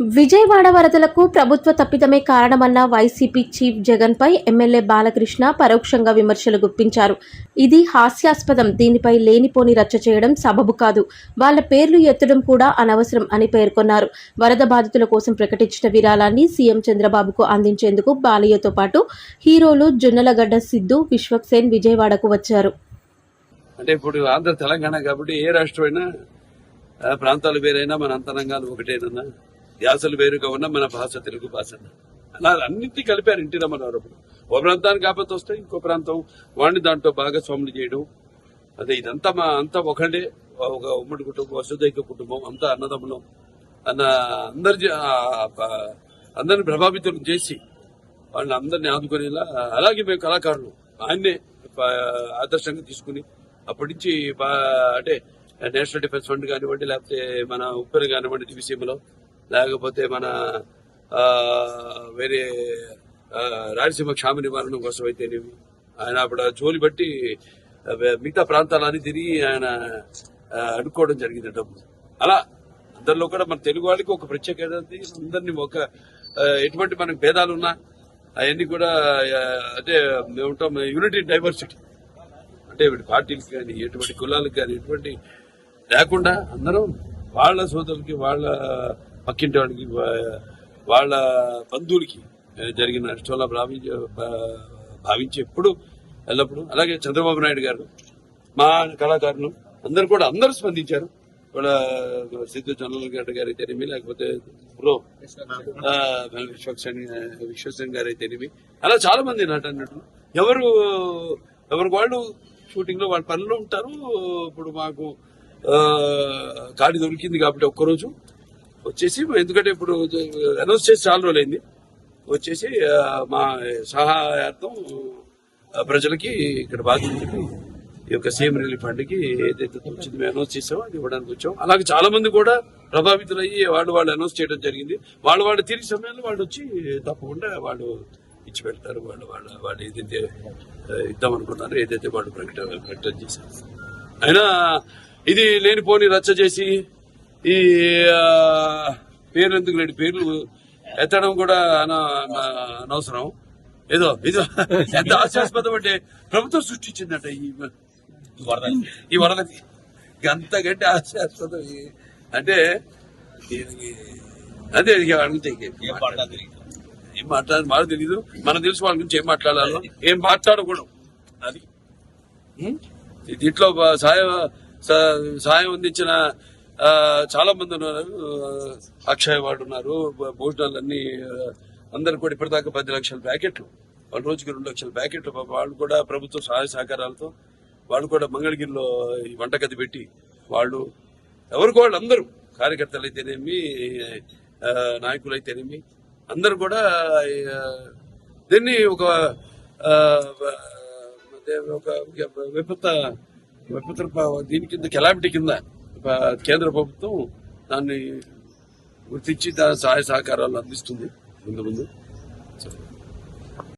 విజయవాడ వరదలకు ప్రభుత్వ తప్పిదమే కారణమన్న వైసీపీ చీఫ్ జగన్పై ఎమ్మెల్యే బాలకృష్ణ పరోక్షంగా విమర్శలు గుప్పించారు. ఇది హాస్యాస్పదం. దీనిపై లేనిపోని రచ్చ చేయడం సబబు కాదు. వాళ్ళ పేర్లు ఎత్తడం కూడా అనవసరం అని పేర్కొన్నారు. వరద బాధితుల కోసం ప్రకటించిన విరాళాన్ని సీఎం చంద్రబాబుకు అందించేందుకు బాలయ్యతో పాటు హీరోలు జొన్నలగడ్డ సిద్ధు విశ్వక్సేన్ విజయవాడకు వచ్చారు. అంటే ఇప్పుడు ఆంధ్ర తెలంగాణ కాబట్టి ఏ రాష్ట్రమైనా ప్రాంతాలు వేరైనా మన అంతరంగాలు ఒకటేనన్నా. ధ్యాసలు వేరుగా ఉన్న మన భాష తెలుగు భాష. అలా అన్నింటినీ కలిపారు ఇంటి రమ్మన్నారు అప్పుడు ఓ ప్రాంతానికి ఆపత్తి వస్తే ఇంకో ప్రాంతం వాడిని దాంట్లో భాగస్వాములు చేయడం. అదే ఇదంతా మా అంతా ఒకటే ఒక ఉమ్మడి కుటుంబం వసుదైక కుటుంబం అంతా అన్నదమ్ములం. అన్న అందరి అందరిని ప్రభావితం చేసి వాళ్ళని అందరినీ ఆదుకునేలా అలాగే మేము కళాకారులు. ఆయన్నే ఆదర్శంగా తీసుకుని అప్పటి నుంచి అంటే నేషనల్ డిఫెన్స్ ఫండ్ కానివ్వండి లేకపోతే మన ఉప్పెన కానివ్వండి దివిసీమలో లేకపోతే మన వేరే రాయలసీమ క్షామ నివారణ కోసం అయితేనేవి ఆయన అప్పుడు జోలి బట్టి మిగతా ప్రాంతాలన్నీ తిరిగి ఆయన అడుక్కోవడం జరిగింది డబ్బు. అలా అందరిలో కూడా మన తెలుగు వాళ్ళకి ఒక ప్రత్యేకత అందరినీ ఒక ఎటువంటి మనకు భేదాలు ఉన్నా అవన్నీ కూడా అదే అంటే మేము ఉంటాం యూనిటీ డైవర్సిటీ. అంటే పార్టీలకు కానీ ఎటువంటి కులాలకు కానీ ఎటువంటి లేకుండా అందరం వాళ్ళ సోదరులకి వాళ్ళ పక్కింటి వాడికి వాళ్ళ బంధువులకి జరిగిన నష్టంలో భావించే భా- భావించి ఎల్లప్పుడు అలాగే చంద్రబాబు నాయుడు గారు మా కళాకారులు అందరు కూడా అందరూ స్పందించారు. కూడా సిద్ధు జనరల్ గారు అయితేనేమి లేకపోతే ప్రో ఆ, విశ్వక్సేన్ విశ్వక్సేన్ గారు అయితేనేమి అలా చాలా మంది నట అన్నట్టు ఎవరు ఎవరికి వాళ్ళు షూటింగ్లో వాళ్ళ పనులు ఉంటారు. ఇప్పుడు మాకు ఆ, ఖాళీ దొరికింది కాబట్టి ఒక్కరోజు. వచ్చేసి ఎందుకంటే ఇప్పుడు అనౌన్స్ చేసి చాలా రోజులైంది. వచ్చేసి మా సహాయార్థం ప్రజలకి ఇక్కడ బాధితులకి ఈ యొక్క సీఎం రిలీఫ్ ఫండ్కి ఏదైతే వచ్చింది మేము అనౌన్స్ చేసామో అది ఇవ్వడానికి వచ్చాం. అలాగే చాలా మంది కూడా ప్రభావితులయ్యి వాళ్ళు వాళ్ళు అనౌన్స్ చేయడం జరిగింది. వాళ్ళు వాళ్ళు తిరిగి సమయంలో వాళ్ళు వచ్చి తప్పకుండా వాళ్ళు ఇచ్చి పెడతారు. వాళ్ళు వాళ్ళు వాళ్ళు ఏదైతే ఇద్దాం అనుకున్నారో ఏదైతే వాళ్ళు ప్రకటన ప్రకటన చేశారు. అయినా ఇది లేనిపోని రచ్చ చేసి ఈ ఆ, పేర్లు ఎందుకు లేని పేర్లు ఎత్తడం కూడా అన- అన- అనవసరం. ఏదో ఇది ఎంత హాస్యాస్పదం అంటే ప్రభుత్వం సృష్టించిందట ఈ ఈ వరదకి. హాస్యాస్పదం ఈ- అంటే దీనికి అదే అడిగితే ఏం మాట్లాడాలి మాకు తెలియదు మనకు తెలుసు వాళ్ళ గురించి ఏం మాట్లాడాలో. ఏం మాట్లాడకూడదు. అది? దీంట్లో బ- సాయం స- సాయం అందించిన చాలా మంది ఉన్నారు. అక్షయ అక్షయ్ వాడు ఉన్నారు. భోజనాలన్నీ అందరు కూడా ఇప్పటిదాకా పది లక్షల ప్యాకెట్లు వాళ్ళ రోజుకి రెండు లక్షల ప్యాకెట్లు. వాళ్ళు కూడా ప్రభుత్వ సహాయ సహకారాలతో వాళ్ళు కూడా మంగళగిరిలో ఈ వంటగది పెట్టి వాళ్ళు ఎవరికి వాళ్ళు అందరూ కార్యకర్తలు అయితేనేమి నాయకులు అయితేనేమి అందరూ కూడా దీన్ని ఒక ఒక విపత్త విపత్త దీని కింద కెలామిటీ కింద కేంద్ర ప్రభుత్వం దాన్ని గుర్తించి దాని సహాయ సహకారాలు అందిస్తుంది ముందు ముందు.